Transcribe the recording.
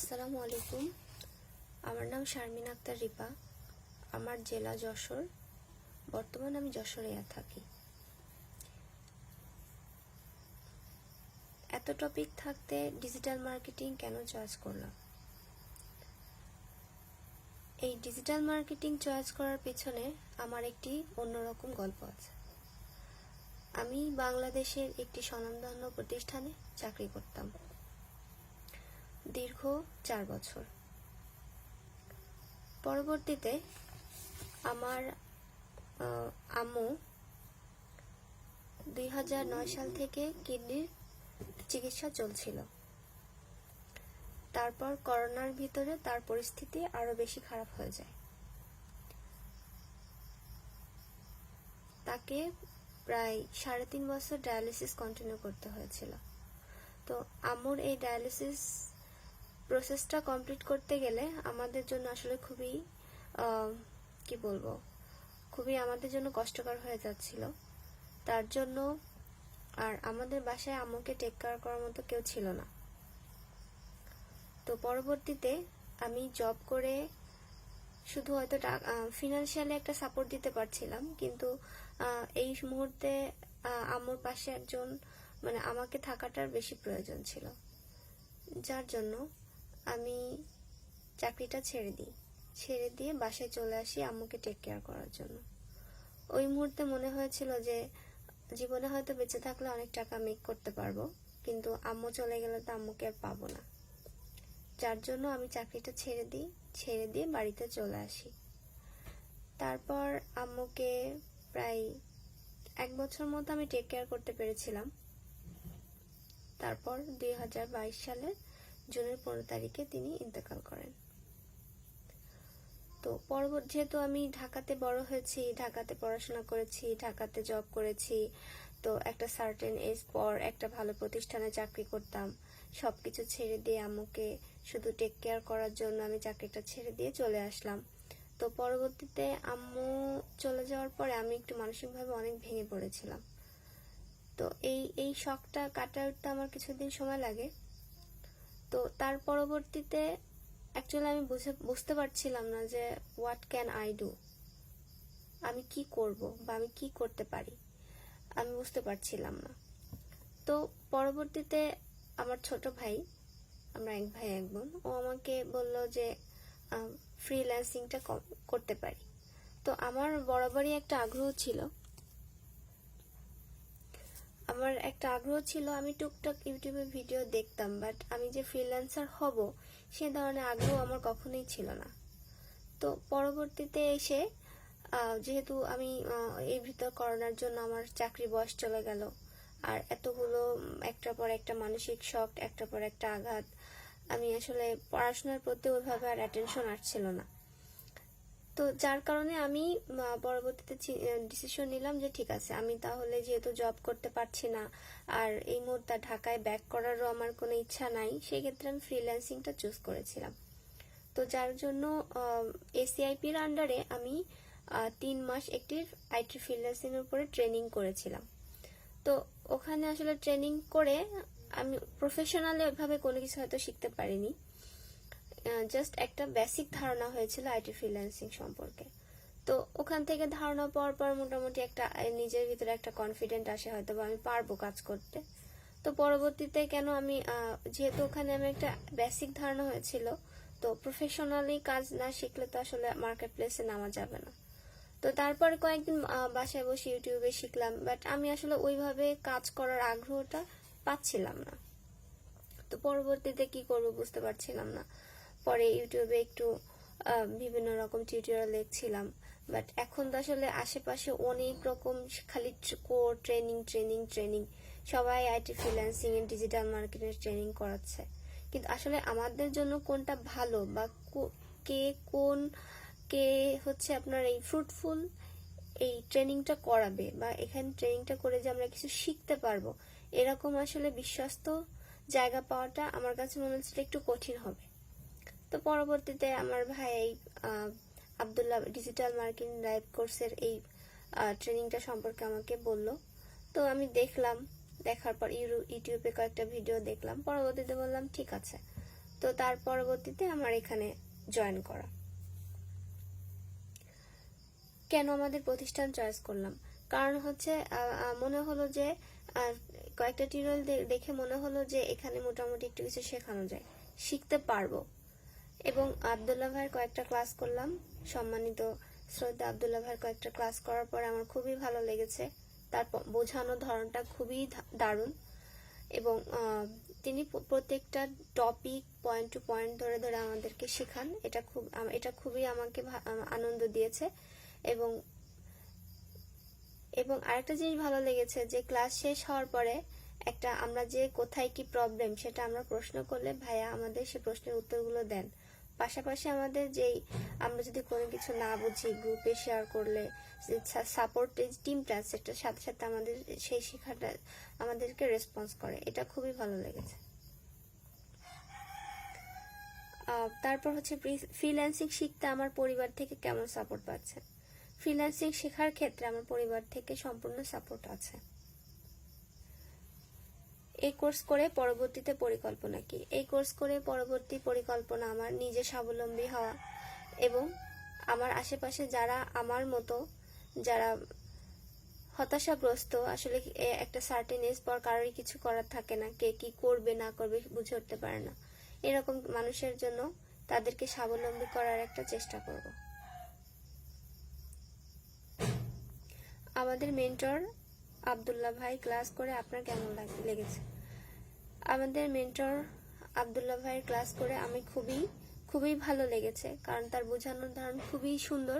আসসালামু আলাইকুম। আমার নাম শারমিন আক্তার রিপা। আমার জেলা যশোর। বর্তমানে আমি যশোরে থাকি। এত টপিক থাকতে ডিজিটাল মার্কেটিং কেন চয়েস করলাম? এই ডিজিটাল মার্কেটিং চয়েস করার পেছনে আমার একটি অন্যরকম গল্প আছে। আমি বাংলাদেশের একটি স্বনামধন্য প্রতিষ্ঠানে চাকরি করতাম। দীর্ঘ চার বছর। পরবর্তীতে আমার আম্মু দুই হাজার নয় সাল থেকে কিডনির চিকিৎসা চলছিল। তারপর করোনার ভিতরে তার পরিস্থিতি আরও বেশি খারাপ হয়ে যায়। তাকে প্রায় সাড়ে তিন বছর ডায়ালিসিস কন্টিনিউ করতে হয়েছিল। তো আম্মুর এই ডায়ালিসিস প্রসেসটা কমপ্লিট করতে গেলে আমাদের জন্য আসলে খুবই কি বলব, খুবই আমাদের জন্য কষ্টকর হয়ে যাচ্ছিল। তার জন্য আর আমাদের বাসায় আম্মুকে টেক কেয়ার করার মতো কেউ ছিল না। তো পরবর্তীতে আমি জব করে শুধু হয়তো ফিনান্সিয়ালি একটা সাপোর্ট দিতে পারছিলাম, কিন্তু এই মুহূর্তে আমার পাশে একজন মানে আমাকে থাকাটার বেশি প্রয়োজন ছিল। যার জন্য আমি চাকরিটা ছেড়ে দিই। ছেড়ে দিয়ে বাসায় চলে আসি আম্মুকে টেক কেয়ার করার জন্য। ওই মুহূর্তে মনে হয়েছিল যে, জীবনে হয়তো বেঁচে থাকলে অনেক টাকা মেক করতে পারব, কিন্তু আম্মু চলে গেলে তো আম্মুকে আর পাবো না। যার জন্য আমি চাকরিটা ছেড়ে দিই, ছেড়ে দিয়ে বাড়িতে চলে আসি। তারপর আম্মুকে প্রায় এক বছর মতো আমি টেক কেয়ার করতে পেরেছিলাম। তারপর দুই সালের জুনের পনেরো তারিখে তিনি ইন্তেকাল করেন। তো পরবর্তী যেহেতু আমি ঢাকাতে বড় হয়েছি, ঢাকাতে পড়াশোনা করেছি, ঢাকাতে জব করেছি, তো একটা সার্টেন এজ পর একটা ভালো প্রতিষ্ঠানে চাকরি করতাম। সব কিছু ছেড়ে দিয়ে আম্মুকে শুধু টেক কেয়ার করার জন্য আমি চাকরিটা ছেড়ে দিয়ে চলে আসলাম। তো পরবর্তীতে আম্মু চলে যাওয়ার পরে আমি একটু মানসিকভাবে অনেক ভেঙে পড়েছিলাম। তো এই এই শখটা কাটা উঠতে আমার কিছুদিন সময় লাগে। তো তার পরবর্তীতে অ্যাকচুয়ালি আমি বুঝে, বুঝতে পারছিলাম না যে হোয়াট ক্যান আই ডু আমি কি করব বা আমি কি করতে পারি? আমি বুঝতে পারছিলাম না। তো পরবর্তীতে আমার ছোট ভাই, আমরা এক ভাই, এক বোন, ও আমাকে বলল যে ফ্রিল্যান্সিংটা করতে পারি। তো আমার বরাবরই একটা আগ্রহ ছিল আমার একটা আগ্রহ ছিল, আমি টুকটাক ইউটিউবে ভিডিও দেখতাম বাট আমি যে ফ্রিল্যান্সার হব, সে ধরনের আগ্রহ আমার কখনোই ছিল না। তো পরবর্তীতে এসে যেহেতু আমি এর ভিতর করোনার জন্য আমার চাকরি বয়স চলে গেল, আর এতগুলো, একটার পর একটা মানসিক শখ একটার পর একটা আঘাত, আমি আসলে পড়াশোনার প্রতি ওইভাবে আর অ্যাটেনশন আসছিল না। তো যার কারণে আমি পরবর্তীতে ডিসিশন নিলাম যে ঠিক আছে, আমি তাহলে যেহেতু জব করতে পারছি না, আর এই মুহূর্তে ঢাকায় ব্যাক করারও আমার কোনো ইচ্ছা নাই, সেক্ষেত্রে আমি ফ্রিল্যান্সিংটা চুজ করেছিলাম। তো যার জন্য এসিআইপির আন্ডারে আমি তিন মাস একটি আইটি ফ্রিল্যান্সিং এর উপরে ট্রেনিং করেছিলাম। তো ওখানে আসলে ট্রেনিং করে আমি প্রফেশনালি ওইভাবে কোনো কিছু হয়তো শিখতে পারিনি। জাস্ট একটা বেসিক ধারণা হয়েছিল আইটি ফ্রিল্যান্সিং সম্পর্কে। তো ওখান থেকে ধারণা পাওয়ার পর মোটামুটি একটা নিজের ভিতরে একটা কনফিডেন্ট আসে হয়তো বা আমি পারব কাজ করতে। তো পরবর্তীতে কেন আমি যেহেতু ওখানে আমি একটা বেসিক ধারণা হয়েছিল, তো প্রফেশনালি কাজ না শিখলে তো আসলে মার্কেট প্লেসে নামা যাবে না। তো তারপরে কয়েকদিন বাসায় বসে ইউটিউবে শিখলাম বাট আমি আসলে ওইভাবে কাজ করার আগ্রহটা পাচ্ছিলাম না। তো পরবর্তীতে কি করব বুঝতে পারছিলাম না। পরে ইউটিউবে একটু বিভিন্ন রকম টিউটোরিয়াল দেখছিলাম। বাট এখন তো আসলে আশেপাশে অনেক রকম খালি কোর ট্রেনিং ট্রেনিং ট্রেনিং সবাই আইটি ফ্রিল্যান্সিং এর ডিজিটাল মার্কেটের ট্রেনিং করাচ্ছে। কিন্তু আসলে আমাদের জন্য কোনটা ভালো বা কো- কে কোন, কে হচ্ছে আপনার এই ফ্রুটফুল এই ট্রেনিংটা করাবে বা এখানে ট্রেনিংটা করে যে আমরা কিছু শিখতে পারব, এরকম আসলে বিশ্বস্ত জায়গা পাওয়াটা আমার কাছে মনে হচ্ছে একটু কঠিন হবে। তো পরবর্তীতে আমার ভাই এই আবদুল্লাহ ডিজিটাল মার্কেটিং লাইভ কোর্সের এই ট্রেনিংটা সম্পর্কে আমাকে বলল। তো আমি দেখলাম, দেখার পর ইউটিউবে কয়েকটা ভিডিও দেখলাম, পরবর্তীতে বললাম, ঠিক আছে। তো তার পরবর্তীতে আমার এখানে জয়েন করা। কেন আমাদের প্রতিষ্ঠান চয়েস করলাম? কারণ হচ্ছে মনে হলো যে কয়েকটা টিউটোরিয়াল দেখে মনে হলো যে, এখানে মোটামুটি একটু কিছু শেখানো যায়। শিখতে পারব। এবং আবদুল্লাহ ভাইয়ের কয়েকটা ক্লাস করলাম। সম্মানিত শ্রদ্ধা আবদুল্লাহ ভাইয়ের কয়েকটা ক্লাস করার পরে আমার খুবই ভালো লেগেছে। তার বোঝানোর ধরনটা খুবই দারুণ এবং তিনি প্রত্যেকটা টপিক পয়েন্ট টু পয়েন্ট ধরে ধরে আমাদেরকে শেখান। এটা খুব এটা খুবই আমাকে আনন্দ দিয়েছে এবং এবং আরেকটা জিনিস ভালো লেগেছে যে ক্লাস শেষ হওয়ার পরে একটা আমরা যে কোথায় কি প্রবলেম সেটা আমরা প্রশ্ন করলে ভাইয়া আমাদের সে প্রশ্নের উত্তরগুলো দেন। পাশাপাশি আমাদের যেই আমরা যদি কোনো কিছু না বুঝি গ্রুপে শেয়ার করলে সাপোর্ট টিমটা সেটার সাথে সাথে আমাদের সেই শেখাটা আমাদেরকে রেসপন্স করে। এটা খুবই ভালো লেগেছে। তারপর হচ্ছে ফ্রিল্যান্সিং শিখতে আমার পরিবার থেকে কেমন সাপোর্ট পাচ্ছে? ফ্রিল্যান্সিং শেখার ক্ষেত্রে আমার পরিবার থেকে সম্পূর্ণ সাপোর্ট আছে। এই কোর্স করে পরবর্তীতে পরিকল্পনা কি? এই কোর্স করে পরবর্তী পরিকল্পনা আমার নিজে স্বাবলম্বী হওয়া এবং আমার আশেপাশে যারা আমার মতো, যারা হতাশাগ্রস্ত, আসলে একটা সার্টেন এজ পর কারোরই কিছু করার থাকে না। কে কি করবে, না করবে বুঝে উঠতে পারে না। এরকম মানুষের জন্য তাদেরকে স্বাবলম্বী করার একটা চেষ্টা করব। আমাদের মেন্টর আব্দুল্লাহ ভাই ক্লাস করে আপনার কেমন লাগ- লেগেছে? আমাদের মেন্টর আবদুল্লাহ ভাইয়ের ক্লাস করে আমি খুবই খুবই ভালো লেগেছে, কারণ তার বোঝানোর ধরন খুবই সুন্দর।